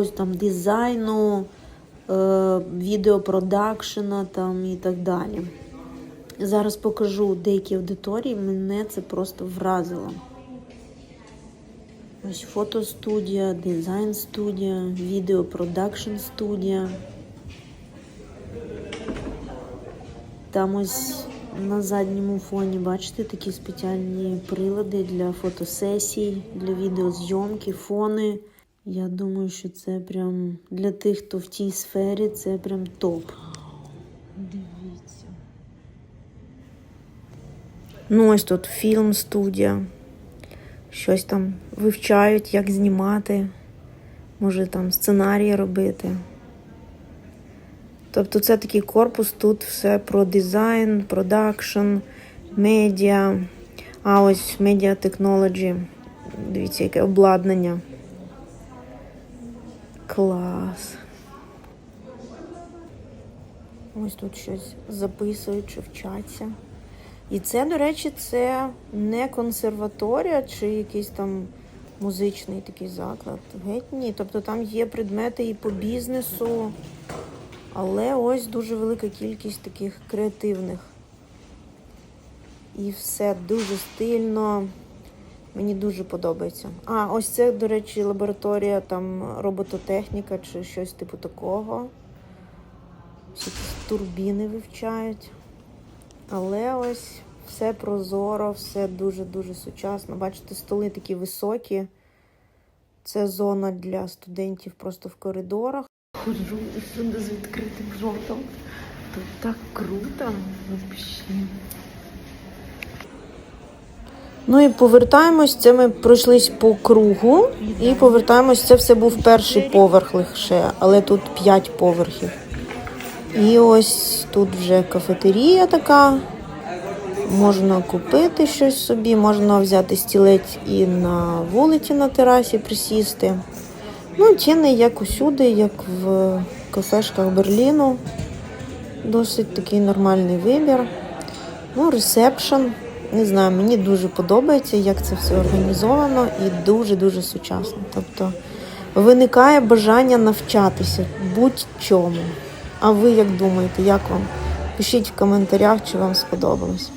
Ось там дизайну, е, відеопродакшена там і так далі. Зараз покажу деякі аудиторії, мене це просто вразило. Ось фотостудія, дизайн студія, відеопродакшн студія. Там ось на задньому фоні, бачите, такі спеціальні прилади для фотосесій, для відеозйомки, фони. Я думаю, що це прям для тих, хто в тій сфері, це прям топ. Дивіться. Ну, ось тут фільм студія. Щось там вивчають, як знімати, може там сценарії робити. Тобто це такий корпус, тут все про дизайн, продакшн, медіа, а ось медіа технологі. Дивіться, яке обладнання. Клас. Ось тут щось записують чи вчаться. І це, до речі, це не консерваторія чи якийсь там музичний такий заклад. Геть ні. Тобто там є предмети і по бізнесу, але ось дуже велика кількість таких креативних. І все дуже стильно. Мені дуже подобається. А, ось це, до речі, лабораторія там робототехніка чи щось типу такого. Всі турбіни вивчають. Але ось все прозоро, все дуже-дуже сучасно. Бачите, столи такі високі. Це зона для студентів просто в коридорах. Ходжу всюди з відкритим жовтом. Тут так круто. Взагалі. Ну і повертаємось. Це ми пройшлись по кругу і повертаємось. Це все був перший поверх лише, але тут п'ять поверхів. І ось тут вже кафетерія така. Можна купити щось собі, можна взяти стілець і на вулиці на терасі присісти. Ну, ціни як усюди, як в кафешках Берліну. Досить такий нормальний вибір. Ну, ресепшн. Не знаю, мені дуже подобається, як це все організовано і дуже-дуже сучасно. Тобто виникає бажання навчатися будь-чому. А ви як думаєте, як вам? Пишіть в коментарях, чи вам сподобалось.